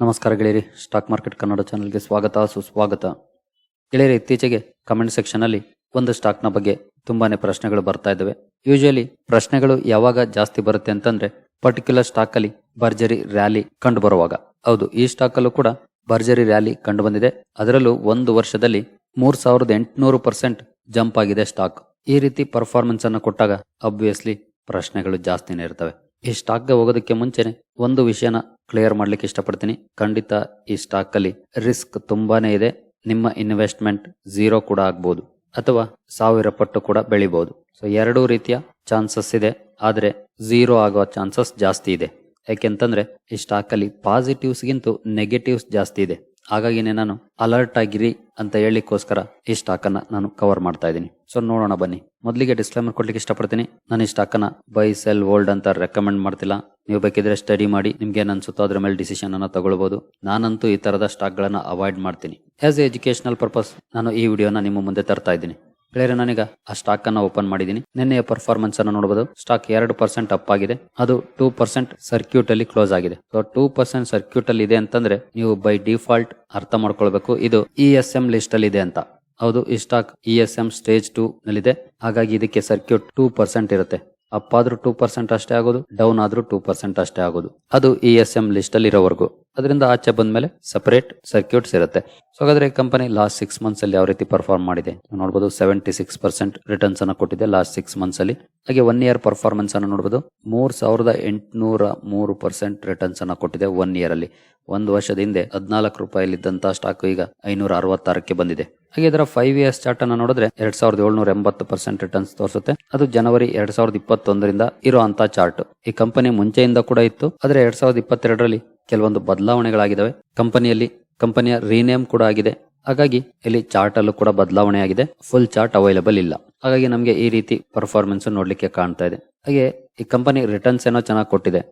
ನಮಸ್ಕಾರ ಗೆಳೆಯರಿ. Stock market Kannada ಚಾನಲ್ಗೆ ಸ್ವಾಗತ, ಸುಸ್ವಾಗತ. ಗೆಳೆಯರಿ, ಇತ್ತೀಚೆಗೆ ಕಮೆಂಟ್ ಸೆಕ್ಷನ್ ಅಲ್ಲಿ ಒಂದು ಸ್ಟಾಕ್ನ ಬಗ್ಗೆ ತುಂಬಾನೇ ಪ್ರಶ್ನೆಗಳು ಬರ್ತಾ ಇದ್ದಾವೆ. ಯೂಶುವಲಿ ಪ್ರಶ್ನೆಗಳು ಯಾವಾಗ ಜಾಸ್ತಿ ಬರುತ್ತೆ ಅಂತಂದ್ರೆ ಪರ್ಟಿಕ್ಯುಲರ್ ಸ್ಟಾಕ್ ಅಲ್ಲಿ ಭರ್ಜರಿ ರ್ಯಾಲಿ ಕಂಡು ಬರುವಾಗ ಹೌದು, ಈ ಸ್ಟಾಕ್ ಅಲ್ಲೂ ಕೂಡ ಭರ್ಜರಿ ರ್ಯಾಲಿ ಕಂಡು ಬಂದಿದೆ ಅದರಲ್ಲೂ ಒಂದು ವರ್ಷದಲ್ಲಿ ಮೂರ್ ಸಾವಿರದ ಎಂಟುನೂರು ಪರ್ಸೆಂಟ್ ಜಂಪ್ ಆಗಿದೆ ಸ್ಟಾಕ್. ಈ ರೀತಿ ಪರ್ಫಾರ್ಮೆನ್ಸ್ ಅನ್ನು ಕೊಟ್ಟಾಗ ಅಬ್ವಿಯಸ್ಲಿ ಪ್ರಶ್ನೆಗಳು ಜಾಸ್ತಿನೇ ಇರ್ತವೆ. ಈ ಸ್ಟಾಕ್ಗೆ ಹೋಗೋದಕ್ಕೆ ಮುಂಚೆನೆ ಒಂದು ವಿಷಯನ ಕ್ಲಿಯರ್ ಮಾಡ್ಲಿಕ್ಕೆ ಇಷ್ಟಪಡ್ತೀನಿ. ಖಂಡಿತ ಈ ಸ್ಟಾಕಲ್ಲಿ ರಿಸ್ಕ್ ತುಂಬಾನೇ ಇದೆ. ನಿಮ್ಮ ಇನ್ವೆಸ್ಟ್ಮೆಂಟ್ ಝೀರೋ ಕೂಡ ಆಗ್ಬೋದು. ಅಥವಾ ಸಾವಿರ ಪಟ್ಟು ಕೂಡ ಬೆಳಿಬಹುದು ಸೊ ಎರಡೂ ರೀತಿಯ ಚಾನ್ಸಸ್ ಇದೆ. ಆದರೆ ಝೀರೋ ಆಗುವ ಚಾನ್ಸಸ್ ಜಾಸ್ತಿ ಇದೆ. ಯಾಕೆಂತಂದ್ರೆ ಈ ಸ್ಟಾಕಲ್ಲಿ ಅಲ್ಲಿ ಪಾಸಿಟಿವ್ಸ್ ಗಿಂತ ನೆಗೆಟಿವ್ಸ್ ಜಾಸ್ತಿ ಇದೆ. ಹಾಗಾಗಿನೇ ನಾನು ಅಲರ್ಟ್ ಆಗಿರಿ ಅಂತ ಹೇಳಿಕ್ಕೋಸ್ಕರ ಈ ಸ್ಟಾಕ್ ಅನ್ನ ನಾನು ಕವರ್ ಮಾಡ್ತಾ ಇದ್ದೀನಿ. ಸೊ ನೋಡೋಣ ಬನ್ನಿ. ಮೊದಲಿಗೆ ಡಿಸ್ಕ್ಲೈಮರ್ ಕೊಡ್ಲಿಕ್ಕೆ ಇಷ್ಟಪಡ್ತೀನಿ. ನಾನು ಈ ಸ್ಟಾಕ್ ಅನ್ನ ಬೈ ಸೆಲ್ ಓಲ್ಡ್ ಅಂತ ರೆಕಮೆಂಡ್ ಮಾಡ್ತಿಲ್ಲ. ನೀವು ಬೇಕಿದ್ರೆ ಸ್ಟಡಿ ಮಾಡಿ, ನಿಮ್ಗೆ ಏನ್ ಅನ್ಸುತ್ತೋ ಅದ್ರ ಮೇಲೆ ಡಿಸಿಷನ್ ಅನ್ನ ತಗೊಳ್ಬಹುದು ನಾನಂತೂ ಈ ತರದ ಸ್ಟಾಕ್ ಗಳನ್ನ ಅವಾಯ್ಡ್ ಮಾಡ್ತೀನಿ. ಆಸ್ ಎ ಎಜುಕೇಶನಲ್ ಪರ್ಪಸ್ ನಾನು ಈ ವಿಡಿಯೋನ ನಿಮ್ಮ ಮುಂದೆ ತರ್ತಾ ಇದ್ದೀನಿ. ಕ್ಲಿಯರ್ ನಾನೀಗ ಆ ಸ್ಟಾಕ್ ಅನ್ನ ಓಪನ್ ಮಾಡಿದೀನಿ. ನಿನ್ನೆಯ ಪರ್ಫಾರ್ಮೆನ್ಸ್ ಅನ್ನು ನೋಡಬಹುದು ಸ್ಟಾಕ್ ಎರಡು ಪರ್ಸೆಂಟ್ ಅಪ್ ಆಗಿದೆ. ಅದು ಟೂ ಪರ್ಸೆಂಟ್ ಸರ್ಕ್ಯೂಟ್ ಅಲ್ಲಿ ಕ್ಲೋಸ್ ಆಗಿದೆ. ಸೊ ಟೂ ಪರ್ಸೆಂಟ್ ಸರ್ಕ್ಯೂಟ್ ಅಲ್ಲಿ ಇದೆ ಅಂತಂದ್ರೆ ನೀವು ಬೈ ಡಿಫಾಲ್ಟ್ ಅರ್ಥ ಮಾಡ್ಕೊಳ್ಬೇಕು. ಇದು ಇ ಎಸ್ ಎಂ ಲಿಸ್ಟ್ ಅಲ್ಲಿ ಇದೆ ಅಂತ. ಹೌದು, ಈ stock E S M stage two ನಲ್ಲಿದೆ. ಹಾಗಾಗಿ ಇದಕ್ಕೆ ಸರ್ಕ್ಯೂಟ್ ಟೂ ಪರ್ಸೆಂಟ್ ಇರುತ್ತೆ. ಅಪ್ ಆದ್ರೂ ಟೂ ಪರ್ಸೆಂಟ್ ಅಷ್ಟೇ ಆಗೋದು ಡೌನ್ ಆದ್ರೂ ಟೂ ಪರ್ಸೆಂಟ್ ಅಷ್ಟೇ ಆಗೋದು. ಅದು ಇ ಎಸ್ ಎಂ ಲಿಸ್ಟ್ ಅಲ್ಲಿ ಇರೋವರೆಗೂ ಅದರಿಂದ ಆಚೆ ಬಂದ ಮೇಲೆ ಸಪರೇಟ್ ಸರ್ಕ್ಯೂಟ್ಸ್ ಇರುತ್ತೆ. ಸೊ ಹಾಗಾದ್ರೆ ಕಂಪನಿ ಲಾಸ್ಟ್ ಸಿಕ್ಸ್ ಮಂತ್ಸ್ ಅಲ್ಲಿ ಯಾವ ರೀತಿ ಪರ್ಫಾರ್ಮ್ ಮಾಡಿದೆ? ನೋಡಬಹುದು ಸೆವೆಂಟಿ ಸಿಕ್ಸ್ ಪರ್ಸೆಂಟ್ ರಿಟರ್ನ್ಸ್ ಅನ್ನು ಕೊಟ್ಟಿದೆ ಲಾಸ್ಟ್ ಸಿಕ್ಸ್ ಮಂತ್ಸ್ ಅಲ್ಲಿ. ಹಾಗೆ ಒನ್ ಇಯರ್ ಪರ್ಫಾರ್ಮೆನ್ಸ್ ಅನ್ನು ನೋಡಬಹುದು ಮೂರ್ ಸಾವಿರದ ಎಂಟುನೂರ ಮೂರು ಪರ್ಸೆಂಟ್ ರಿಟರ್ನ್ಸ್ ಅನ್ನು ಕೊಟ್ಟಿದೆ ಒನ್ ಇಯರ್ ಅಲ್ಲಿ. ಒಂದು ವರ್ಷದ ಹಿಂದೆ ಹದಿನಾಲ್ಕು ರೂಪಾಯಿಲಿದ್ದಂತಹ ಸ್ಟಾಕ್ ಈಗ ಐನೂರ ಅರವತ್ತಾರಕ್ಕೆ ಬಂದಿದೆ. ಹಾಗೆ ಇದರ ಫೈವ್ ಇಯರ್ಸ್ ಚಾರ್ಟ್ ಅನ್ನು ನೋಡಿದ್ರೆ ಎರಡ್ ಸಾವಿರದ ಏಳ್ನೂರ ಎಂಬತ್ತು ಪರ್ಸೆಂಟ್ ರಿಟರ್ನ್ಸ್ ತೋರಿಸುತ್ತೆ. ಅದು ಜನವರಿ ಎರಡ್ ಸಾವಿರದ ಇಪ್ಪತ್ತೊಂದರಿಂದ ಇರುವಂತ ಚಾರ್ಟ್ ಈ ಕಂಪನಿ ಮುಂಚೆಯಿಂದ ಕೂಡ ಇತ್ತು, ಆದ್ರೆ ಎರಡ್ ಸಾವಿರದ ಇಪ್ಪತ್ತೆರಡರಲ್ಲಿ ಕೆಲವೊಂದು ಬದಲಾವಣೆಗಳಾಗಿದ್ದಾವೆ. ಕಂಪನಿಯಲ್ಲಿ ಕಂಪನಿಯ ರೀನೇಮ್ ಕೂಡ ಆಗಿದೆ. ಹಾಗಾಗಿ ಇಲ್ಲಿ ಚಾರ್ಟ್ ಅಲ್ಲೂ ಕೂಡ ಬದಲಾವಣೆ ಆಗಿದೆ. ಫುಲ್ ಚಾರ್ಟ್ ಅವೈಲೇಬಲ್ ಇಲ್ಲ. ಹಾಗಾಗಿ ನಮಗೆ ಈ ರೀತಿ ಪರ್ಫಾರ್ಮೆನ್ಸ್ ನೋಡ್ಲಿಕ್ಕೆ ಕಾಣ್ತಾ ಇದೆ. ಹಾಗೆ ಈ ಕಂಪನಿ ರಿಟರ್ನ್ಸ್ ಏನೋ ಚೆನ್ನಾಗಿ ಕೊಟ್ಟಿದೆ.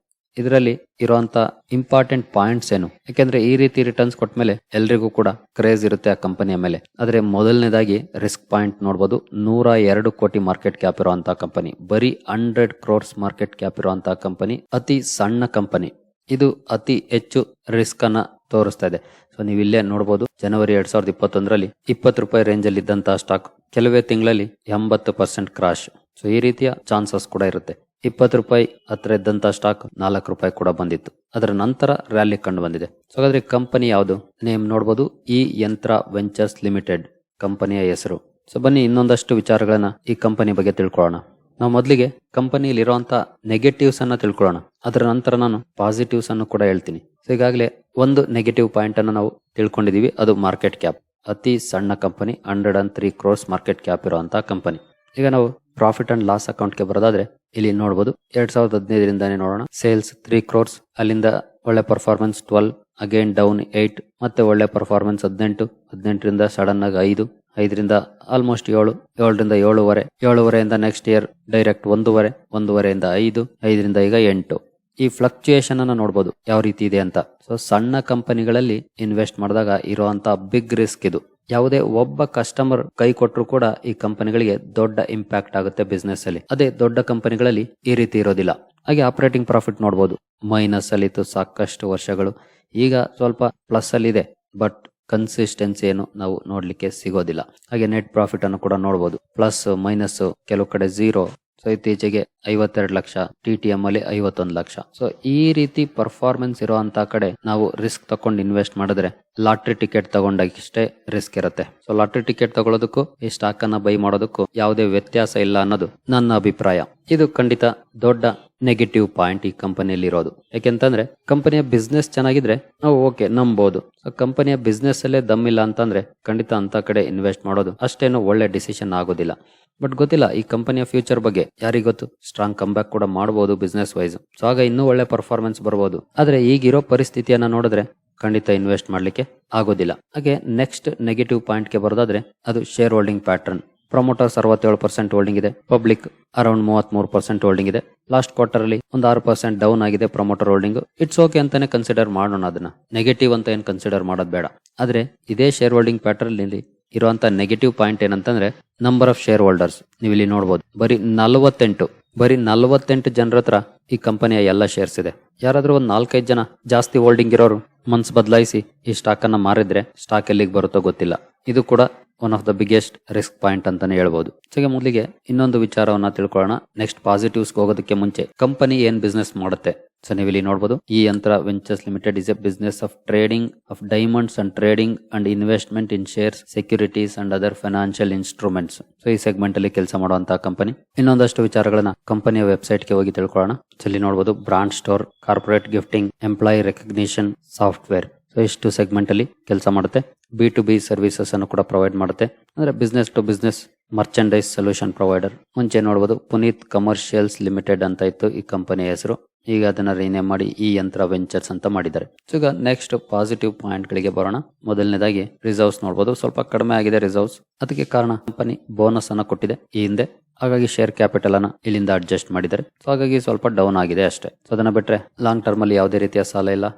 ಇದರಲ್ಲಿ ಇರುವಂತ ಇಂಪಾರ್ಟೆಂಟ್ ಪಾಯಿಂಟ್ಸ್ ಏನು? ಯಾಕೆಂದ್ರೆ ಈ ರೀತಿ ರಿಟರ್ನ್ಸ್ ಕೊಟ್ಟ ಮೇಲೆ ಎಲ್ರಿಗೂ ಕೂಡ ಕ್ರೇಜ್ ಇರುತ್ತೆ ಆ ಕಂಪನಿಯ ಮೇಲೆ. ಆದ್ರೆ ಮೊದಲನೇದಾಗಿ ರಿಸ್ಕ್ ಪಾಯಿಂಟ್ ನೋಡಬಹುದು ನೂರ ಎರಡು ಕೋಟಿ ಮಾರ್ಕೆಟ್ ಕ್ಯಾಪ್ ಇರುವಂತಹ ಕಂಪನಿ ಬರೀ ಹಂಡ್ರೆಡ್ ಕ್ರೋರ್ಸ್ ಮಾರ್ಕೆಟ್ ಕ್ಯಾಪ್ ಇರುವಂತಹ ಕಂಪನಿ ಅತಿ ಸಣ್ಣ ಕಂಪನಿ ಇದು ಅತಿ ಹೆಚ್ಚು ರಿಸ್ಕ್ ಅನ್ನ ತೋರಿಸ್ತಾ ಇದೆ. ಸೊ ನೀವು ಇಲ್ಲೇ ನೋಡಬಹುದು ಜನವರಿ ಎರಡ್ ಸಾವಿರದ ಇಪ್ಪತ್ತೊಂದರಲ್ಲಿ ಇಪ್ಪತ್ತು ರೂಪಾಯಿ ರೇಂಜ್ ಅಲ್ಲಿ ಇದ್ದಂತಹ ಸ್ಟಾಕ್ ಕೆಲವೇ ತಿಂಗಳಲ್ಲಿ ಎಂಬತ್ತು ಪರ್ಸೆಂಟ್ ಕ್ರಾಶ್ ಸೊ ಈ ರೀತಿಯ ಚಾನ್ಸಸ್ ಕೂಡ ಇರುತ್ತೆ. ಇಪ್ಪತ್ತು ರೂಪಾಯಿ ಹತ್ರ ಇದ್ದಂತ ಸ್ಟಾಕ್ ನಾಲ್ಕು ರೂಪಾಯಿ ಕೂಡ ಬಂದಿತ್ತು. ಅದರ ನಂತರ ರ್ಯಾಲಿ ಕಂಡು ಬಂದಿದೆ. ಸೊ ಹಾಗಾದ್ರೆ ಕಂಪನಿ ಯಾವುದು? ನೇಮ್ ನೋಡಬಹುದು ಈ ಯಂತ್ರ ವೆಂಚರ್ಸ್ ಲಿಮಿಟೆಡ್ ಕಂಪನಿಯ ಹೆಸರು. ಸೊ ಬನ್ನಿ ಇನ್ನೊಂದಷ್ಟು ವಿಚಾರಗಳನ್ನ ಈ ಕಂಪನಿ ಬಗ್ಗೆ ತಿಳ್ಕೊಳ್ಳೋಣ. ನಾವು ಮೊದಲಿಗೆ ಕಂಪನಿಯಲ್ಲಿ ಇರುವಂತ ನೆಗೆಟಿವ್ಸ್ ಅನ್ನ ತಿಳ್ಕೊಳ್ಳೋಣ. ಅದರ ನಂತರ ನಾನು ಪಾಸಿಟಿವ್ಸ್ ಅನ್ನು ಕೂಡ ಹೇಳ್ತೀನಿ. ಸೊ ಈಗಾಗಲೇ ಒಂದು ನೆಗೆಟಿವ್ ಪಾಯಿಂಟ್ ಅನ್ನು ನಾವು ತಿಳ್ಕೊಂಡಿದೀವಿ. ಅದು ಮಾರ್ಕೆಟ್ ಕ್ಯಾಪ್ ಅತಿ ಸಣ್ಣ company hundred and three crores market cap ಇರುವಂತಹ ಕಂಪನಿ ಈಗ ನಾವು ಪ್ರಾಫಿಟ್ ಅಂಡ್ ಲಾಸ್ ಅಕೌಂಟ್ಗೆ ಬರೋದಾದ್ರೆ ಇಲ್ಲಿ ನೋಡಬಹುದು ಎರಡ್ ಸಾವಿರದ ಹದಿನೈದರಿಂದಾನೇ ನೋಡೋಣ. ಸೇಲ್ಸ್ ತ್ರೀ ಕ್ರೋರ್ಸ್ ಅಲ್ಲಿಂದ ಒಳ್ಳೆ performance twelve again down eight ಮತ್ತೆ ಒಳ್ಳೆ ಪರ್ಫಾರ್ಮೆನ್ಸ್ ಹದಿನೆಂಟು, ಹದಿನೆಂಟರಿಂದ ಸಡನ್ ಆಗಿ ಐದು, ಐದರಿಂದ ಆಲ್ಮೋಸ್ಟ್ ಏಳು, ಏಳರಿಂದ ಏಳುವರೆ, ಏಳುವರೆಯಿಂದ ನೆಕ್ಸ್ಟ್ ಇಯರ್ ಡೈರೆಕ್ಟ್ ಒಂದೂವರೆ, ಒಂದೂವರೆಯಿಂದ ಐದು, ಐದರಿಂದ ಈಗ ಎಂಟು. ಈ ಫ್ಲಕ್ಚುಯೇಷನ್ ಅನ್ನ ನೋಡಬಹುದು ಯಾವ ರೀತಿ ಇದೆ ಅಂತ. ಸೊ ಸಣ್ಣ ಕಂಪನಿಗಳಲ್ಲಿ ಇನ್ವೆಸ್ಟ್ ಮಾಡಿದಾಗ ಇರುವಂತ ಬಿಗ್ ರಿಸ್ಕ್ ಇದು. ಯಾವುದೇ ಒಬ್ಬ ಕಸ್ಟಮರ್ ಕೈ ಕೊಟ್ಟರು ಕೂಡ ಈ ಕಂಪನಿಗಳಿಗೆ ದೊಡ್ಡ ಇಂಪ್ಯಾಕ್ಟ್ ಆಗುತ್ತೆ ಬಿಸ್ನೆಸ್ ಅಲ್ಲಿ. ಅದೇ ದೊಡ್ಡ ಕಂಪನಿಗಳಲ್ಲಿ ಈ ರೀತಿ ಇರೋದಿಲ್ಲ. ಹಾಗೆ ಆಪರೇಟಿಂಗ್ ಪ್ರಾಫಿಟ್ ನೋಡಬಹುದು ಮೈನಸ್ ಅಲ್ಲಿ ಇತ್ತು ಸಾಕಷ್ಟು ವರ್ಷಗಳು. ಈಗ ಸ್ವಲ್ಪ ಪ್ಲಸ್ ಅಲ್ಲಿ ಇದೆ ಬಟ್ ಕನ್ಸಿಸ್ಟೆನ್ಸಿ ಏನು ನಾವು ನೋಡ್ಲಿಕ್ಕೆ ಸಿಗೋದಿಲ್ಲ. ಹಾಗೆ ನೆಟ್ ಪ್ರಾಫಿಟ್ ಅನ್ನು ಕೂಡ ನೋಡಬಹುದು ಪ್ಲಸ್ ಮೈನಸ್ ಕೆಲವು ಕಡೆ ಝೀರೋ ಸೊ ಇತ್ತೀಚೆಗೆ ಐವತ್ತೆರಡು ಲಕ್ಷ. ಟಿ ಟಿ ಎಂ ಅಲ್ಲಿ ಐವತ್ತೊಂದು ಲಕ್ಷ. ಸೊ ಈ ರೀತಿ ಪರ್ಫಾರ್ಮೆನ್ಸ್ ಇರುವಂತ ಕಡೆ ನಾವು ರಿಸ್ಕ್ ತಕೊಂಡು ಇನ್ವೆಸ್ಟ್ ಮಾಡಿದ್ರೆ ಲಾಟ್ರಿ ಟಿಕೆಟ್ ತಗೊಂಡಾಗಿಷ್ಟೇ ರಿಸ್ಕ್ ಇರುತ್ತೆ. ಸೊ ಲಾಟ್ರಿ ಟಿಕೆಟ್ ತಗೊಳ್ಳೋದಕ್ಕೂ, ಈ ಸ್ಟಾಕ್ ಅನ್ನ ಬೈ ಮಾಡೋದಕ್ಕೂ ಯಾವುದೇ ವ್ಯತ್ಯಾಸ ಇಲ್ಲ ಅನ್ನೋದು ನನ್ನ ಅಭಿಪ್ರಾಯ. ಇದು ಖಂಡಿತ ದೊಡ್ಡ ನೆಗೆಟಿವ್ ಪಾಯಿಂಟ್ ಈ ಕಂಪನಿಯಲ್ಲಿ ಇರೋದು ಯಾಕೆಂತಂದ್ರೆ, ಕಂಪನಿಯ ಬಿಸ್ನೆಸ್ ಚೆನ್ನಾಗಿದ್ರೆ ನಾವು ಓಕೆ ನಂಬೋದು. ಕಂಪನಿಯ ಬಿಸ್ನೆಸ್ ಅಲ್ಲೇ ದಮ್ ಇಲ್ಲ ಅಂತಂದ್ರೆ ಖಂಡಿತ ಅಂತ ಕಡೆ ಇನ್ವೆಸ್ಟ್ ಮಾಡೋದು ಅಷ್ಟೇನು ಒಳ್ಳೆ ಡಿಸಿಷನ್ ಆಗೋದಿಲ್ಲ. ಬಟ್ ಗೊತ್ತಿಲ್ಲ, ಈ ಕಂಪನಿಯ ಫ್ಯೂಚರ್ ಬಗ್ಗೆ ಯಾರಿಗೊತ್ತು ಸ್ಟ್ರಾಂಗ್ ಕಂಬ್ಯಾಕ್ ಕೂಡ ಮಾಡಬಹುದು ಬಿಸ್ನೆಸ್ ವೈಸ್ ಸೊ ಆಗ ಇನ್ನೂ ಒಳ್ಳೆ ಪರ್ಫಾರ್ಮೆನ್ಸ್ ಬರಬಹುದು ಆದ್ರೆ ಈಗಿರೋ ಪರಿಸ್ಥಿತಿಯನ್ನ ನೋಡಿದ್ರೆ ಖಂಡಿತ ಇನ್ವೆಸ್ಟ್ ಮಾಡಲಿಕ್ಕೆ ಆಗೋದಿಲ್ಲ. ಹಾಗೆ ನೆಕ್ಸ್ಟ್ ನೆಗೆಟಿವ್ ಪಾಯಿಂಟ್ಗೆ ಬರೋದಾದ್ರೆ ಅದು ಶೇರ್ ಹೋಲ್ಡಿಂಗ್ ಪ್ಯಾಟರ್ನ್ ಪ್ರಮೋಟರ್ಸ್ ಅರವತ್ತೇಳು ಪರ್ಸೆಂಟ್ ಹೋಲ್ಡಿಂಗ್ ಇದೆ ಪಬ್ಲಿಕ್ ಅರೌಂಡ್ ಮೂವತ್ತ್ ಮೂರು ಪರ್ಸೆಂಟ್ ಹೋಲ್ಡಿಂಗ್ ಇದೆ. ಲಾಸ್ಟ್ ಕ್ವಾರ್ಟರ್ ಅಲ್ಲಿ ಒಂದು ಆರು ಪರ್ಸೆಂಟ್ ಡೌನ್ ಆಗಿದೆ ಪ್ರಮೋಟರ್ ಹೋಲ್ಡಿಂಗ್ ಇಟ್ಸ್ ಓಕೆ ಅಂತಾನೆ ಕನ್ಸಿಡರ್ ಮಾಡೋಣ ಅದನ್ನ. ನೆಗೆಟಿವ್ ಅಂತ ಏನು ಕನ್ಸಿಡರ್ ಮಾಡೋದು ಬೇಡ. ಆದ್ರೆ ಇದೇ ಶೇರ್ ಹೋಲ್ಡಿಂಗ್ ಪ್ಯಾಟರ್ನ್ ಅಲ್ಲಿ ಇರುವಂತ ನೆಗೆಟಿವ್ ಪಾಯಿಂಟ್ ಏನಂತಂದ್ರೆ ನಂಬರ್ ಆಫ್ ಶೇರ್ ಹೋಲ್ಡರ್ಸ್ ನೀವು ಇಲ್ಲಿ ನೋಡಬಹುದು ಬರೀ ನಲವತ್ತೆಂಟು ಬರೀ ನಲವತ್ತೆಂಟು ಜನರ ಹತ್ರ ಈ ಕಂಪನಿಯ ಎಲ್ಲ ಶೇರ್ಸ್ ಇದೆ. ಯಾರಾದ್ರೂ ಒಂದ್ ನಾಲ್ಕೈದು ಜನ ಜಾಸ್ತಿ ಹೋಲ್ಡಿಂಗ್ ಇರೋರು ಮನ್ಸ್ ಬದಲಾಯಿಸಿ ಈ ಸ್ಟಾಕ್ ಅನ್ನ ಮಾರಿದ್ರೆ ಸ್ಟಾಕ್ ಎಲ್ಲಿಗೆ ಬರುತ್ತೋ ಗೊತ್ತಿಲ್ಲ. ಇದು ಕೂಡ one of the biggest risk point ಅಂತಾನೆ ಹೇಳ್ಬೋದು. ಜೊತೆಗೆ ಮೊದಲಿಗೆ ಇನ್ನೊಂದು ವಿಚಾರವನ್ನ ತಿಳ್ಕೊಳ್ಳೋಣ. ನೆಕ್ಸ್ಟ್ ಪಾಸಿಟಿವ್ಸ್ ಹೋಗೋದಕ್ಕೆ ಮುಂಚೆ ಕಂಪನಿ ಏನ್ ಬಿಸ್ನೆಸ್ ಮಾಡುತ್ತೆ? ಸೊ ನೀವು ಇಲ್ಲಿ ನೋಡಬಹುದು ಈ Yantra ventures limited is a business of trading of diamonds and trading and investment in shares securities and other financial instruments so ಈ ಸೆಗ್ಮೆಂಟ್ ಅಲ್ಲಿ ಕೆಲಸ ಮಾಡುವಂತಹ ಕಂಪನಿ ಇನ್ನೊಂದಷ್ಟು ವಿಚಾರಗಳನ್ನ ಕಂಪನಿಯ ವೆಬ್ಸೈಟ್ಗೆ ಹೋಗಿ ತಿಳ್ಕೊಳ್ಳೋಣ. ಇಲ್ಲಿ ನೋಡಬಹುದು brand store corporate gifting employee recognition software so ಇಷ್ಟು ಸೆಗ್ಮೆಂಟ್ ಅಲ್ಲಿ ಕೆಲಸ ಮಾಡುತ್ತೆ. ಬಿ ಟು ಬಿ ಸರ್ವಿಸಸ್ ಅನ್ನು ಕೂಡ ಪ್ರೊವೈಡ್ ಮಾಡುತ್ತೆ. ಅಂದ್ರೆ business to business merchandise solution provider ಮುಂಚೆ ನೋಡ್ಬೋದು ಪುನೀತ್ ಕಮರ್ಷಿಯಲ್ಸ್ ಲಿಮಿಟೆಡ್ ಅಂತ ಇತ್ತು ಈ ಕಂಪನಿಯ ಹೆಸರು. ಈಗ ಅದನ್ನ ರಿನೇಮ್ ಮಾಡಿ ಈ ಯಂತ್ರ ವೆಂಚರ್ಸ್ ಅಂತ ಮಾಡಿದ್ದಾರೆ. ಈಗ ನೆಕ್ಸ್ಟ್ ಪಾಸಿಟಿವ್ ಪಾಯಿಂಟ್ ಗಳಿಗೆ ಬರೋಣ. ಮೊದಲನೇದಾಗಿ ರಿಸರ್ವ್ಸ್ ನೋಡಬಹುದು ಸ್ವಲ್ಪ ಕಡಿಮೆ ಆಗಿದೆ ರಿಸರ್ವ್ಸ್ ಅದಕ್ಕೆ ಕಾರಣ ಕಂಪನಿ ಬೋನಸ್ ಅನ್ನ ಕೊಟ್ಟಿದೆ. ಈ ಹಿಂದೆ ಹಾಗಾಗಿ ಶೇರ್ ಕ್ಯಾಪಿಟಲ್ ಅನ್ನ ಇಲ್ಲಿಂದ ಅಡ್ಜಸ್ಟ್ ಮಾಡಿದ್ದಾರೆ. ಸೊ ಹಾಗಾಗಿ ಸ್ವಲ್ಪ ಡೌನ್ ಆಗಿದೆ ಅಷ್ಟೇ. ಸೊ ಅದನ್ನ ಬಿಟ್ರೆ ಲಾಂಗ್ ಟರ್ಮ್ ಅಲ್ಲಿ ಯಾವುದೇ ರೀತಿಯ ಸಾಲ ಇಲ್ಲ.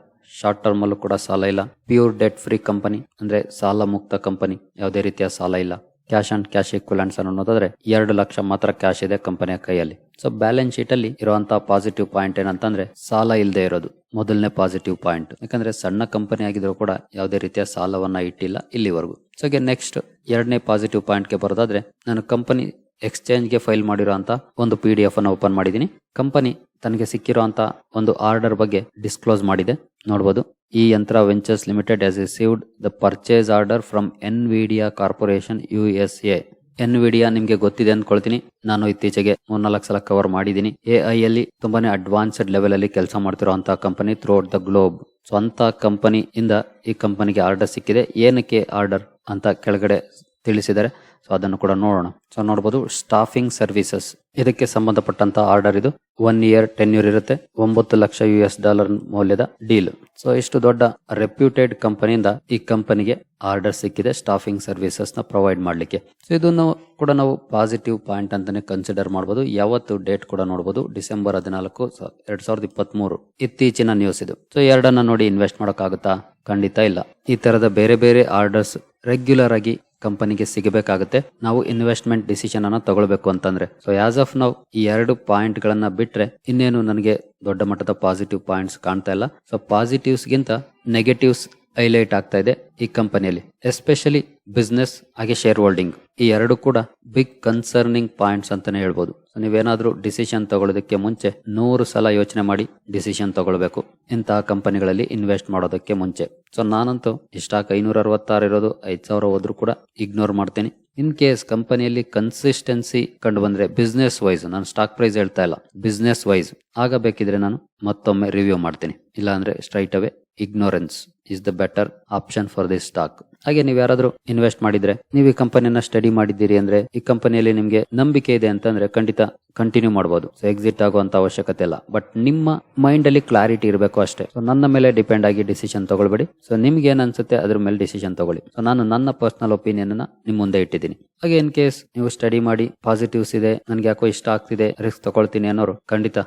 ಶಾರ್ಟ್ ಟರ್ಮ್ ಅಲ್ಲೂ ಕೂಡ ಸಾಲ ಇಲ್ಲ. ಪ್ಯೂರ್ ಡೆಟ್ ಫ್ರೀ ಕಂಪನಿ ಅಂದ್ರೆ ಸಾಲ ಮುಕ್ತ ಕಂಪನಿ ಯಾವುದೇ ರೀತಿಯ ಸಾಲ ಇಲ್ಲ. ಕ್ಯಾಶ್ ಅಂಡ್ ಕ್ಯಾಶ್ ಈಕ್ವಲೆಂಟ್ಸ್ ಅನ್ನು ನೋಡಿದ್ರೆ ಎರಡು ಲಕ್ಷ ಮಾತ್ರ ಕ್ಯಾಶ್ ಇದೆ ಕಂಪನಿಯ ಕೈಯಲ್ಲಿ. ಸೊ ಬ್ಯಾಲೆನ್ಸ್ ಶೀಟ್ ಅಲ್ಲಿ ಇರುವಂತಹ ಪಾಸಿಟಿವ್ ಪಾಯಿಂಟ್ ಏನಂತಂದ್ರೆ ಸಾಲ ಇಲ್ಲದೆ ಇರೋದು. ಮೊದಲನೇ ಪಾಸಿಟಿವ್ ಪಾಯಿಂಟ್ ಯಾಕಂದ್ರೆ ಸಣ್ಣ ಕಂಪನಿ ಆಗಿದ್ರು ಕೂಡ ಯಾವುದೇ ರೀತಿಯ ಸಾಲವನ್ನ ಇಟ್ಟಿಲ್ಲ ಇಲ್ಲಿವರೆಗೂ. ಸೊ ನೆಕ್ಸ್ಟ್ ಎರಡನೇ ಪಾಸಿಟಿವ್ ಪಾಯಿಂಟ್ಗೆ ಬರೋದಾದ್ರೆ ನಾನು ಕಂಪನಿ ಎಕ್ಸ್ಚೇಂಜ್ಗೆ ಫೈಲ್ ಮಾಡಿರುವಂತ ಒಂದು ಪಿ ಡಿ ಎಫ್ ಅನ್ನು ಓಪನ್ ಮಾಡಿದ್ದೀನಿ. ಕಂಪನಿ ತನಗೆ ಸಿಕ್ಕಿರುವಂತ ಒಂದು ಆರ್ಡರ್ ಬಗ್ಗೆ ಡಿಸ್ಕ್ಲೋಸ್ ಮಾಡಿದೆ. ನೋಡಬಹುದು ಈ Yantra ventures limited has received the purchase order from Nvidia corporation U S A Nvidia ನಿಮ್ಗೆ ಗೊತ್ತಿದೆ ಅಂದ್ಕೊಳ್ತೀನಿ ನಾನು ಇತ್ತೀಚೆಗೆ ಮೂರ್ನಾಲ್ಕು ಸಲ ಕವರ್ ಮಾಡಿದ್ದೀನಿ. ಎ ಐ ಅಲ್ಲಿ ತುಂಬಾನೇ ಅಡ್ವಾನ್ಸ್ಡ್ ಲೆವೆಲ್ ಅಲ್ಲಿ ಕೆಲಸ ಮಾಡ್ತಿರುವಂತಹ ಕಂಪನಿ ಥ್ರೂಔಟ್ ದ ಗ್ಲೋಬ್ ಸ್ವಂತ ಕಂಪನಿ ಇಂದ ಈ ಕಂಪನಿಗೆ ಆರ್ಡರ್ ಸಿಕ್ಕಿದೆ. ಏನಕ್ಕೆ ಆರ್ಡರ್ ಅಂತ ಕೆಳಗಡೆ ತಿಳಿಸಿದ್ದಾರೆ. ಸೊ ಅದನ್ನು ಕೂಡ ನೋಡೋಣ. ಸೊ ನೋಡಬಹುದು ಸ್ಟಾಫಿಂಗ್ ಸರ್ವಿಸಸ್ ಇದಕ್ಕೆ ಸಂಬಂಧಪಟ್ಟಂತ ಆರ್ಡರ್ ಇದು. ಒನ್ ಇಯರ್ ಟೆನ್ ಇಯರ್ ಇರುತ್ತೆ. ಒಂಬತ್ತು ಲಕ್ಷ ಯು ಎಸ್ ಡಾಲರ್ ಮೌಲ್ಯದ ಡೀಲ್ ಸೊ ಇಷ್ಟು ದೊಡ್ಡ ರೆಪ್ಯೂಟೆಡ್ ಕಂಪನಿಯಿಂದ ಈ ಕಂಪನಿಗೆ ಆರ್ಡರ್ ಸಿಕ್ಕಿದೆ ಸ್ಟಾಫಿಂಗ್ ಸರ್ವಿಸಸ್ನ ಪ್ರೊವೈಡ್ ಮಾಡಲಿಕ್ಕೆ. ಸೊ ಇದನ್ನು ಕೂಡ ನಾವು ಪಾಸಿಟಿವ್ ಪಾಯಿಂಟ್ ಅಂತಾನೆ ಕನ್ಸಿಡರ್ ಮಾಡಬಹುದು ಯಾವತ್ತು ಡೇಟ್ ಕೂಡ ನೋಡಬಹುದು ಡಿಸೆಂಬರ್ ಹದಿನಾಲ್ಕು ಎರಡ್ ಸಾವಿರದ ಇಪ್ಪತ್ತ್ ಮೂರು ಇತ್ತೀಚಿನ ನ್ಯೂಸ್ ಇದು. ಸೊ ಎರಡನ್ನ ನೋಡಿ ಇನ್ವೆಸ್ಟ್ ಮಾಡೋಕ್ಕಾಗುತ್ತಾ? ಖಂಡಿತ ಇಲ್ಲ. ಈ ತರದ ಬೇರೆ ಬೇರೆ ಆರ್ಡರ್ಸ್ ರೆಗ್ಯುಲರ್ ಆಗಿ ಕಂಪನಿಗೆ ಸಿಗಬೇಕಾಗುತ್ತೆ. ನಾವು ಇನ್ವೆಸ್ಟ್ಮೆಂಟ್ ಡಿಸಿಷನ್ ಅನ್ನ ತಗೊಳ್ಬೇಕು ಅಂತಂದ್ರೆ. ಸೊ ಆಸ್ ಆಫ್ ನಾವು ಈ ಎರಡು ಪಾಯಿಂಟ್ ಗಳನ್ನ ಬಿಟ್ರೆ ಇನ್ನೇನು ನನಗೆ ದೊಡ್ಡ ಮಟ್ಟದ ಪಾಸಿಟಿವ್ ಪಾಯಿಂಟ್ಸ್ ಕಾಣ್ತಾ ಇಲ್ಲ. ಸೊ ಪಾಸಿಟಿವ್ಸ್ ಗಿಂತ ನೆಗೆಟಿವ್ಸ್ ಹೈಲೈಟ್ ಆಗ್ತಾ ಇದೆ ಈ ಕಂಪನಿಯಲ್ಲಿ. ಎಸ್ಪೆಷಲಿ ಬಿಸ್ನೆಸ್ ಹಾಗೆ ಶೇರ್ ಹೋಲ್ಡಿಂಗ್ ಈ ಎರಡು ಕೂಡ ಬಿಗ್ ಕನ್ಸರ್ನಿಂಗ್ ಪಾಯಿಂಟ್ಸ್ ಅಂತಾನೆ ಹೇಳ್ಬೋದು. ನೀವೇನಾದರೂ ಡಿಸಿಷನ್ ತಗೊಳ್ಳೋದಕ್ಕೆ ಮುಂಚೆ ನೂರು ಸಲ ಯೋಚನೆ ಮಾಡಿ ಡಿಸಿಷನ್ ತಗೊಳ್ಬೇಕು. ಇಂತಹ ಕಂಪನಿಗಳಲ್ಲಿ ಇನ್ವೆಸ್ಟ್ ಮಾಡೋದಕ್ಕೆ ಮುಂಚೆ. ಸೊ ನಾನಂತೂ ಸ್ಟಾಕ್ ಐನೂರ ಅರವತ್ತಾರು ಇರೋದು, ಐದು ಸಾವಿರ ಹೋದ್ರು ಕೂಡ ಇಗ್ನೋರ್ ಮಾಡ್ತೀನಿ. ಇನ್ ಕೇಸ್ ಕಂಪನಿಯಲ್ಲಿ ಕನ್ಸಿಸ್ಟೆನ್ಸಿ ಕಂಡು ಬಂದ್ರೆ ಬಿಸ್ನೆಸ್ ವೈಸ್ ನಾನು ಸ್ಟಾಕ್ ಪ್ರೈಸ್ ಹೇಳ್ತಾ ಇಲ್ಲ ಬಿಸ್ನೆಸ್ ವೈಸ್ ಆಗಬೇಕಿದ್ರೆ ನಾನು ಮತ್ತೊಮ್ಮೆ ರಿವ್ಯೂ ಮಾಡ್ತೀನಿ. ಇಲ್ಲಾಂದ್ರೆ straight away ignorance is the better option for this stock ಹಾಗೆ ನೀವು ಯಾರಾದ್ರೂ ಇನ್ವೆಸ್ಟ್ ಮಾಡಿದ್ರೆ, ನೀವು ಈ ಕಂಪನಿಯನ್ನ ಸ್ಟಡಿ ಮಾಡಿದ್ದೀರಿ ಅಂದ್ರೆ, ಈ ಕಂಪನಿಯಲ್ಲಿ ನಿಮಗೆ ನಂಬಿಕೆ ಇದೆ ಅಂತಂದ್ರೆ ಖಂಡಿತ ಕಂಟಿನ್ಯೂ ಮಾಡಬಹುದು ಸೊ ಎಕ್ಸಿಟ್ ಆಗುವಂತ ಅವಶ್ಯಕತೆ ಇಲ್ಲ. ಬಟ್ ನಿಮ್ಮ ಮೈಂಡ್ ಅಲ್ಲಿ ಕ್ಲಾರಿಟಿ ಇರಬೇಕು ಅಷ್ಟೇ. ಸೊ ನನ್ನ ಮೇಲೆ ಡಿಪೆಂಡ್ ಆಗಿ ಡಿಸಿಷನ್ ತಗೊಳ್ಬೇಡಿ. ಸೊ ನಿಮ್ಗೆ ಏನ್ ಅನ್ಸುತ್ತೆ ಅದ್ರ ಮೇಲೆ ಡಿಸಿಷನ್ ತಗೊಳ್ಳಿ. ಸೊ ನಾನು ನನ್ನ ಪರ್ಸನಲ್ ಒಪಿನಿಯನ್ ಅನ್ನ ನಿಮ್ ಮುಂದೆ ಇಟ್ಟಿದ್ದೀನಿ. ಹಾಗೆ ಇನ್ ಕೇಸ್ ನೀವು ಸ್ಟಡಿ ಮಾಡಿ ಪಾಸಿಟಿವ್ಸ್ ಇದೆ, ನನ್ಗೆ ಯಾಕೋ ಇಷ್ಟ ಆಗ್ತಿದೆ ರಿಸ್ಕ್ ತಗೊಳ್ತೀನಿ ಅನ್ನೋರು ಖಂಡಿತ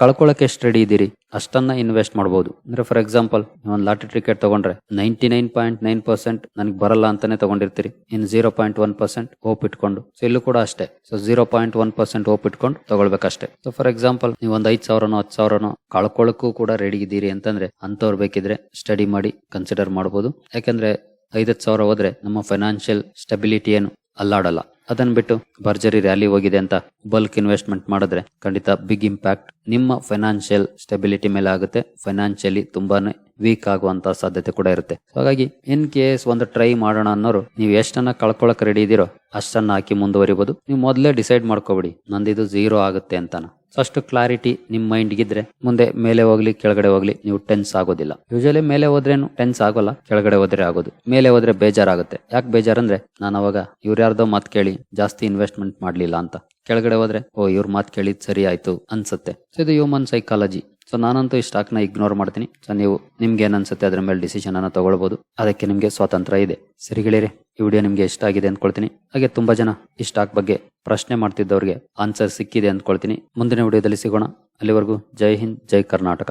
ಕಳ್ಕೊಳ್ಳಕ್ಕೆ ಎಷ್ಟು ರೆಡಿ ಇದ್ದೀರಿ ಅಷ್ಟನ್ನ ಇನ್ವೆಸ್ಟ್ ಮಾಡಬಹುದು ಅಂದ್ರೆ ಫಾರ್ ಎಕ್ಸಾಂಪಲ್ ಒಂದು ಲಾಟರಿ ಟಿಕೆಟ್ ತಗೊಂಡ್ರೆ ninety nine point nine percent ನನಗೆ ಬರಲ್ಲ ಅಂತಾನೆ ತಗೊಂಡಿರ್ತೀರಿ. In zero point one percent hope ಇಟ್ಕೊಂಡು. ಸೊ ಇಲ್ಲೂ ಕೂಡ ಅಷ್ಟೇ. So zero point one percent hope ಇಟ್ಕೊಂಡು ತಗೊಳ್ಬೇಕಷ್ಟೇ. ಸೊ ಫಾರ್ ಎಕ್ಸಾಂಪಲ್ ನೀವು ಒಂದು ಐದು ಸಾವಿರನೋ, ಹತ್ತು ಸಾವಿರನೋ ಕಳ್ಕೊಳ್ಳಕ್ಕೂ ಕೂಡ ರೆಡಿ ಇದ್ದೀರಿ ಅಂತಂದ್ರೆ ಅಂತವ್ರು ಬೇಕಿದ್ರೆ ಸ್ಟಡಿ ಮಾಡಿ ಕನ್ಸಿಡರ್ ಮಾಡಬಹುದು ಯಾಕಂದ್ರೆ ಐದತ್ತು ಸಾವಿರ ಹೋದ್ರೆ ನಮ್ಮ ಫೈನಾನ್ಷಿಯಲ್ ಸ್ಟೆಬಿಲಿಟಿ ಏನು ಅಲ್ಲಾಡಲ್ಲ. ಅದನ್ನ ಬಿಟ್ಟು ಭರ್ಜರಿ ರ್ಯಾಲಿ ಹೋಗಿದೆ ಅಂತ ಬಲ್ಕ್ ಇನ್ವೆಸ್ಟ್ಮೆಂಟ್ ಮಾಡಿದ್ರೆ ಖಂಡಿತ ಬಿಗ್ ಇಂಪ್ಯಾಕ್ಟ್ ನಿಮ್ಮ ಫೈನಾನ್ಷಿಯಲ್ ಸ್ಟೆಬಿಲಿಟಿ ಮೇಲೆ ಆಗುತ್ತೆ. ಫೈನಾನ್ಷಿಯಲಿ ತುಂಬಾನೇ ವೀಕ್ ಆಗುವಂತ ಸಾಧ್ಯತೆ ಕೂಡ ಇರುತ್ತೆ. ಹಾಗಾಗಿ ಇನ್ ಕೇಸ್ ಒಂದು ಟ್ರೈ ಮಾಡೋಣ ಅನ್ನೋರು, ನೀವು ಎಷ್ಟನ್ನ ಕಳ್ಕೊಳಕ್ ರೆಡಿ ಇದೀರೋ ಅಷ್ಟನ್ನ ಹಾಕಿ ಮುಂದುವರಿಬಹುದು ನೀವು ಮೊದಲೇ ಡಿಸೈಡ್ ಮಾಡ್ಕೋಬಿಡಿ, ನಂದಿದು ಝೀರೋ ಆಗುತ್ತೆ ಅಂತಾನ. ಅಷ್ಟು ಕ್ಲಾರಿಟಿ ನಿಮ್ ಮೈಂಡ್ ಇದ್ರೆ ಮುಂದೆ ಮೇಲೆ ಹೋಗ್ಲಿ, ಕೆಳಗಡೆ ಹೋಗ್ಲಿ, ನೀವು ಟೆನ್ಸ್ ಆಗೋದಿಲ್ಲ. ಯೂಶಲಿ ಮೇಲೆ ಹೋದ್ರೇನು ಟೆನ್ಸ್ ಆಗೋಲ್ಲ, ಕೆಳಗಡೆ ಹೋದ್ರೆ ಆಗೋದು. ಮೇಲೆ ಹೋದ್ರೆ ಬೇಜಾರಾಗುತ್ತೆ. ಯಾಕೆ ಬೇಜಾರಂದ್ರೆ, ನಾನು ಅವಾಗ ಇವ್ರ ಯಾರ್ದೋ ಮಾತು ಕೇಳಿ ಜಾಸ್ತಿ ಇನ್ವೆಸ್ಟ್ಮೆಂಟ್ ಮಾಡ್ಲಿಲ್ಲ ಅಂತ. ಕೆಳಗಡೆ ಹೋದ್ರೆ, ಓ, ಇವ್ರ ಮಾತು ಕೇಳಿದ್ ಸರಿ ಆಯ್ತು ಅನ್ಸುತ್ತೆ. ಸೊ ಇದು ಹ್ಯೂಮನ್ ಸೈಕಾಲಜಿ ಸೊ ನಾನಂತೂ ಈ ಸ್ಟಾಕ್ನ ಇಗ್ನೋರ್ ಮಾಡ್ತೀನಿ. ಸೊ ನೀವು ನಿಮ್ಗೆ ಅನ್ಸುತ್ತೆ ಅದ್ರ ಮೇಲೆ ಡಿಸಿಷನ್ ಅನ್ನು ತಗೊಳ್ಬಹುದು ಅದಕ್ಕೆ ನಿಮಗೆ ಸ್ವಾತಂತ್ರ್ಯ ಇದೆ. ಸರಿ ಗೆಳೆಯರೆ, ಈ ವಿಡಿಯೋ ನಿಮಗೆ ಇಷ್ಟ ಆಗಿದೆ ಅಂದ್ಕೊಳ್ತೀನಿ ಹಾಗೆ ತುಂಬಾ ಜನ ಈ ಸ್ಟಾಕ್ ಬಗ್ಗೆ ಪ್ರಶ್ನೆ ಮಾಡ್ತಿದ್ದವ್ರಿಗೆ ಆನ್ಸರ್ ಸಿಕ್ಕಿದೆ ಅಂದ್ಕೊಳ್ತೀನಿ ಮುಂದಿನ ವಿಡಿಯೋದಲ್ಲಿ ಸಿಗೋಣ. ಅಲ್ಲಿವರೆಗೂ ಜೈ ಹಿಂದ್, ಜೈ ಕರ್ನಾಟಕ.